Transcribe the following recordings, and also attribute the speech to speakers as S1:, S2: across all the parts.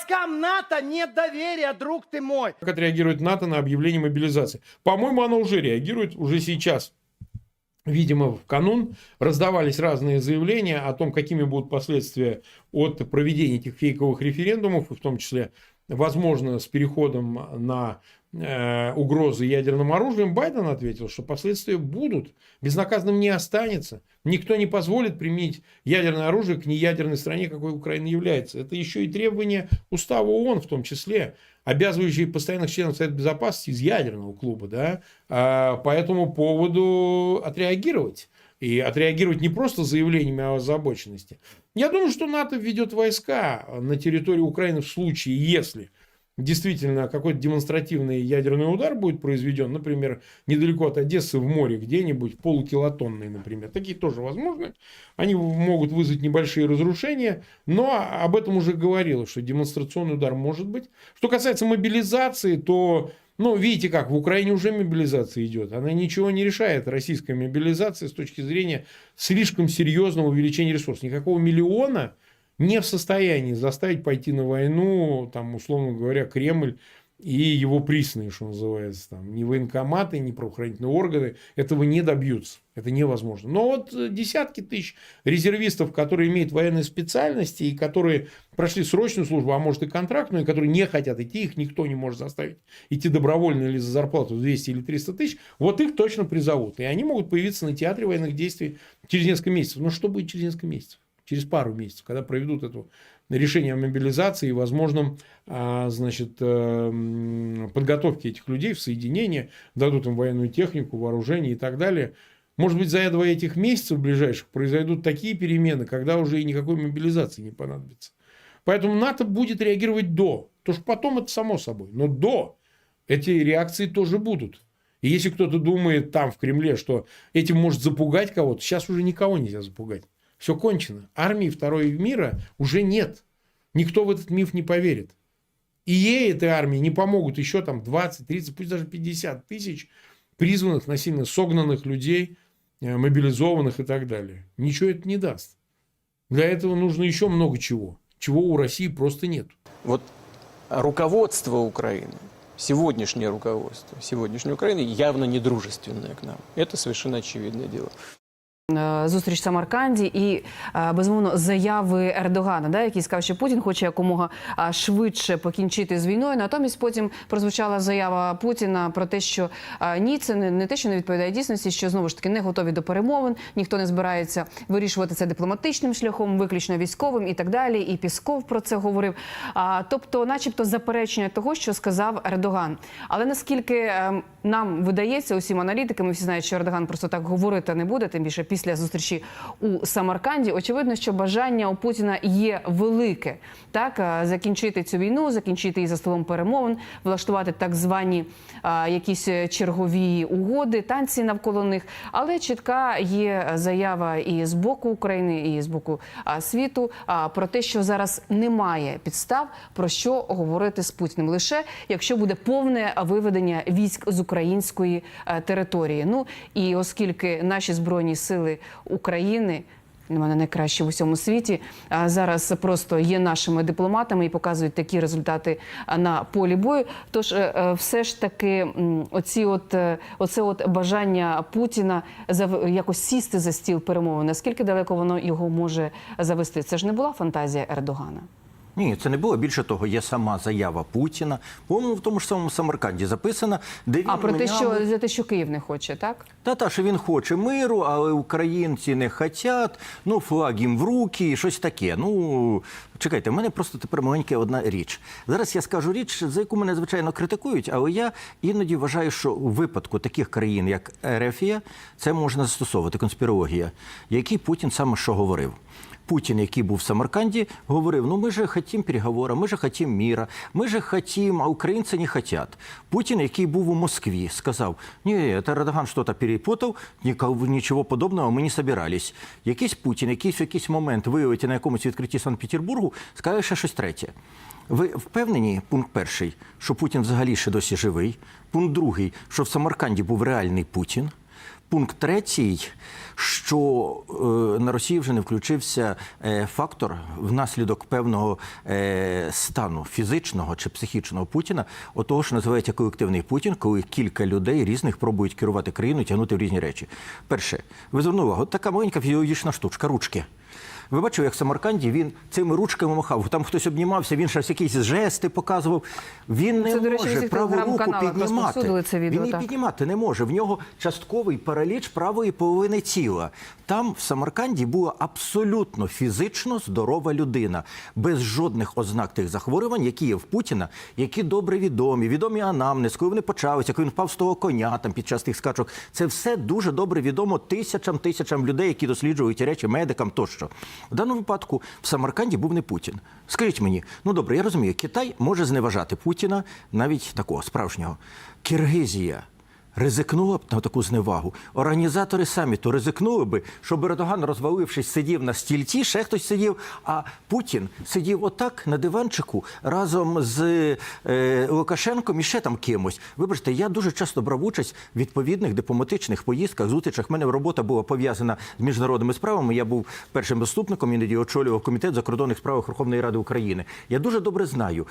S1: Войскам НАТО нет доверия, друг ты мой.
S2: Как отреагирует НАТО на объявление мобилизации? По-моему, оно уже реагирует, уже сейчас. Видимо, в канун раздавались разные заявления о том, какими будут последствия от проведения этих фейковых референдумов, в том числе, возможно, с переходом на э, угрозы ядерным оружием. Байден ответил, что последствия будут. Безнаказанным не останется. Никто не позволит применить ядерное оружие к неядерной стране, какой Украина является. Это еще и требования устава ООН в том числе обязывающие постоянных членов Совета Безопасности из ядерного клуба, да, а, по этому поводу отреагировать. И отреагировать не просто заявлениями о озабоченности. Я думаю, что НАТО введет войска на территорию Украины в случае, если действительно какой-то демонстративный ядерный удар будет произведен, например, недалеко от Одессы в море где-нибудь, полукилотонный, например. Такие тоже возможны. Они могут вызвать небольшие разрушения, но об этом уже говорилось, что демонстрационный удар может быть. Что касается мобилизации, то ну, видите как, в Украине уже мобилизация идет. Она ничего не решает, российская мобилизация, с точки зрения слишком серьезного увеличения ресурсов. Никакого миллиона не в состоянии заставить пойти на войну, там, условно говоря, Кремль и его присные, что называется, там, ни военкоматы, ни правоохранительные органы этого не добьются. Это невозможно. Но вот десятки тысяч резервистов, которые имеют военные специальности и которые прошли срочную службу, а может и контрактную, и которые не хотят идти, их никто не может заставить идти добровольно или за зарплату 200 или 300 тысяч, вот их точно призовут. И они могут появиться на театре военных действий через несколько месяцев. Но что будет через несколько месяцев? Через пару месяцев, когда проведут это решение о мобилизации и возможном а, значит, э, подготовке этих людей в соединение, дадут им военную технику, вооружение и так далее. Может быть, за два этих месяцев ближайших произойдут такие перемены, когда уже и никакой мобилизации не понадобится. Поэтому НАТО будет реагировать до. То, что потом это само собой. Но до эти реакции тоже будут. И если кто-то думает там, в Кремле, что этим может запугать кого-то, сейчас уже никого нельзя запугать. Все кончено. Армии второй мира уже нет. Никто в этот миф не поверит. И ей, этой армии, не помогут еще там 20, 30, пусть даже 50 тысяч призванных, насильно согнанных людей, э, мобилизованных и так далее. Ничего это не даст. Для этого нужно еще много чего. Чего у России просто нет.
S3: Вот руководство Украины, сегодняшнее руководство сегодняшней Украины явно не дружественное к нам. Это совершенно очевидное дело.
S4: Е, Зустріч в Самарканді і е, безумовно заяви Ердогана, да, який сказав, що Путін хоче якомога швидше покінчити з війною. Натомість потім прозвучала заява Путіна про те, що ні, це не, не те, що не відповідає дійсності, що знову ж таки не готові до перемовин, ніхто не збирається вирішувати це дипломатичним шляхом, виключно військовим і так далі. І Пісков про це говорив. А, тобто, начебто, заперечення того, що сказав Ердоган. Але наскільки е, нам видається усім аналітикам, всі знають, що Ердоган просто так говорити не буде, тим більше після зустрічі у Самарканді. Очевидно, що бажання у Путіна є велике. Так е, закінчити цю війну, закінчити її за столом перемовин, влаштувати так звані е, якісь чергові угоди, танці навколо них. Але чітка є заява і з боку України, і з боку е, світу е, про те, що зараз немає підстав про що говорити з Путіним, лише якщо буде повне виведення військ з української е, території. Ну і оскільки наші збройні сили України. Мене найкраще в усьому світі а зараз просто є нашими дипломатами і показують такі результати на полі бою. Тож е, е, все ж таки, оці от е, оце от бажання Путіна зав- якось сісти за стіл перемови. Наскільки далеко воно його може завести? Це ж не була фантазія Ердогана.
S5: Ні, це не було. Більше того, є сама заява Путіна. По-моєму, в тому ж самому Самарканді записана, де він
S4: А про те, що за те, що Київ не хоче, так?
S5: Та та що він хоче миру, але українці не хотять, ну флаг їм в руки, щось таке. Ну чекайте, в мене просто тепер маленька одна річ. Зараз я скажу річ, за яку мене звичайно критикують, але я іноді вважаю, що у випадку таких країн, як Ерефія, це можна застосовувати конспірологія, який Путін саме що говорив. Путін, який був в Самарканді, говорив: ну ми же хотім переговорів, ми же хотім міра, ми же хотім, а українці не хотять. Путін, який був у Москві, сказав: ні, це Ердоган щось перепутав, нічого подобного ми не собирались. Якийсь Путін, якийсь в якийсь момент виявити на якомусь відкритті Санкт-Петербургу, скаже ще щось третє. Ви впевнені, пункт перший, що Путін взагалі ще досі живий. Пункт другий, що в Самарканді був реальний Путін. Пункт третій, що е, на Росії вже не включився е, фактор внаслідок певного е, стану фізичного чи психічного Путіна, отого, що називається колективний Путін, коли кілька людей різних пробують керувати країною, тягнути в різні речі. Перше, ви звернули увагу, от така маленька фізіологічна штучка, ручки. Ви бачили, як в Самарканді він цими ручками махав. Там хтось обнімався, він щось якісь жести показував. Він не
S4: Це, до речі,
S5: може праву руку піднімати.
S4: це відео,
S5: Він її піднімати не може. В нього частковий параліч правої половини тіла. Там в Самарканді була абсолютно фізично здорова людина, без жодних ознак тих захворювань, які є в Путіна, які добре відомі, відомі анамнез, коли вони почалися, коли він впав з того коня там під час тих скачок. Це все дуже добре відомо тисячам тисячам людей, які досліджують речі, медикам тощо. В даному випадку в Самарканді був не Путін. Скажіть мені, ну добре, я розумію, Китай може зневажати Путіна, навіть такого справжнього. Киргизія ризикнула б на таку зневагу. Організатори саміту ризикнули би, щоб Ердоган, розвалившись, сидів на стільці, ще хтось сидів, а Путін сидів отак на диванчику разом з е, Лукашенком і ще там кимось. Вибачте, я дуже часто брав участь в відповідних дипломатичних поїздках, зустрічах. У мене робота була пов'язана з міжнародними справами. Я був першим заступником, іноді очолював комітет закордонних справ Верховної Ради України. Я дуже добре знаю.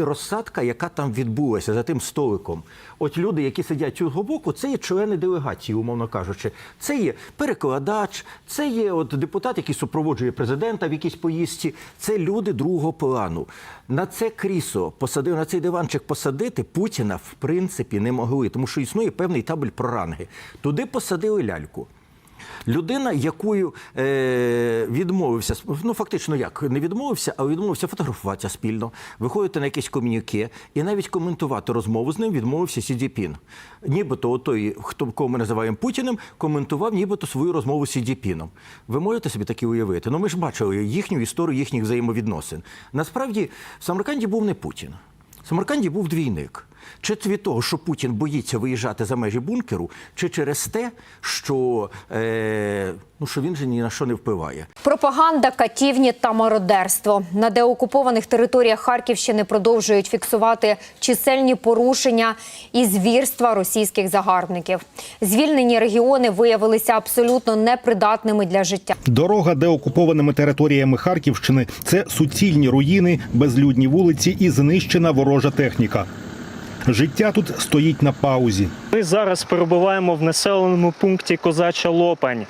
S5: Розсадка, яка там відбулася за тим столиком. От люди, які сидять цього боку, це є члени делегації, умовно кажучи. Це є перекладач, це є от депутат, який супроводжує президента в якійсь поїздці. Це люди другого плану. На це крісло посадив на цей диванчик посадити Путіна в принципі не могли, тому що існує певний табель про ранги. Туди посадили ляльку. Людина, якою е, відмовився, ну фактично як не відмовився, а відмовився фотографуватися спільно, виходити на якесь ком'юніке і навіть коментувати розмову з ним відмовився Сі Цзіпін. Нібито той, хто кого ми називаємо Путіним, коментував нібито свою розмову з Сі Цзіпіном. Ви можете собі таке уявити? Ну ми ж бачили їхню історію їхніх взаємовідносин. Насправді в Самарканді був не Путін. В Самарканді був двійник. Чи це від того, що Путін боїться виїжджати за межі бункеру, чи через те, що, е, ну, що він же ні на що не впливає.
S6: Пропаганда, катівні та мародерство на деокупованих територіях Харківщини продовжують фіксувати чисельні порушення і звірства російських загарбників. Звільнені регіони виявилися абсолютно непридатними для життя.
S7: Дорога деокупованими територіями Харківщини це суцільні руїни, безлюдні вулиці і знищена ворожа техніка. Життя тут стоїть на паузі.
S8: Ми зараз перебуваємо в населеному пункті Козача Лопань,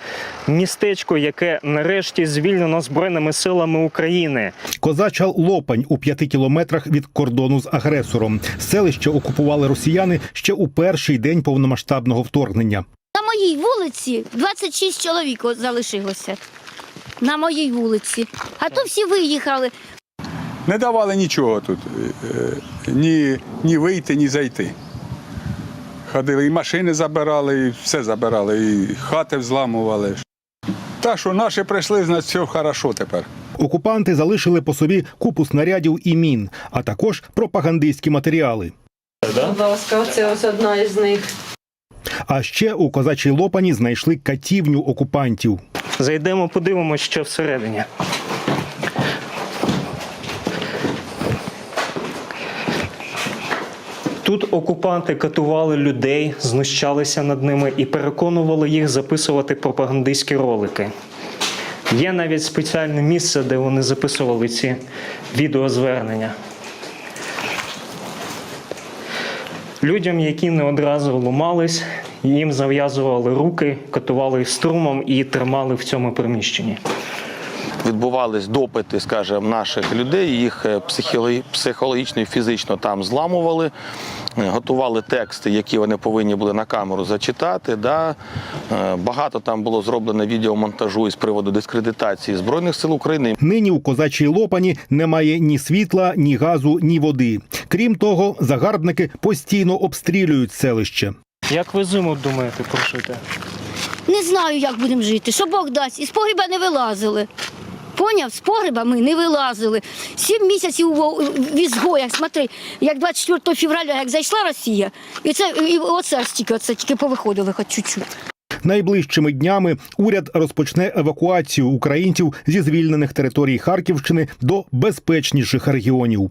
S8: містечко, яке нарешті звільнено збройними силами України.
S7: Козача Лопань у п'яти кілометрах від кордону з агресором. Селище окупували росіяни ще у перший день повномасштабного вторгнення.
S9: На моїй вулиці 26 чоловік залишилося. На моїй вулиці. А то всі виїхали.
S10: Не давали нічого тут. е, Ні, ні вийти, ні зайти. Ходили, і машини забирали, і все забирали, і хати взламували. Так що наші прийшли, значить, все хорошо тепер.
S7: Окупанти залишили по собі купу снарядів і мін, а також пропагандистські матеріали.
S11: Будь ласка, це ось одна із них.
S7: А ще у козачій Лопані знайшли катівню окупантів.
S8: Зайдемо, подивимося, що всередині. Тут окупанти катували людей, знущалися над ними і переконували їх записувати пропагандистські ролики. Є навіть спеціальне місце, де вони записували ці відеозвернення. Людям, які не одразу ломались, їм зав'язували руки, катували струмом і тримали в цьому приміщенні.
S12: відбувались допити, скажімо, наших людей, їх е, психологічно і фізично там зламували, готували тексти, які вони повинні були на камеру зачитати. Да. Е, Багато там було зроблено відеомонтажу із приводу дискредитації Збройних сил України.
S7: Нині у козачій Лопані немає ні світла, ні газу, ні води. Крім того, загарбники постійно обстрілюють селище.
S8: Як ви зиму думаєте прожити?
S9: Не знаю, як будемо жити. Що Бог дасть. Із погреба не вилазили. Поняв, з погреба ми не вилазили. Сім місяців в ізгоях. Смотри, як 24 февраля, як зайшла Росія, і це і оце стільки, оце тільки повиходили хоч чуть-чуть.
S7: Найближчими днями уряд розпочне евакуацію українців зі звільнених територій Харківщини до безпечніших регіонів.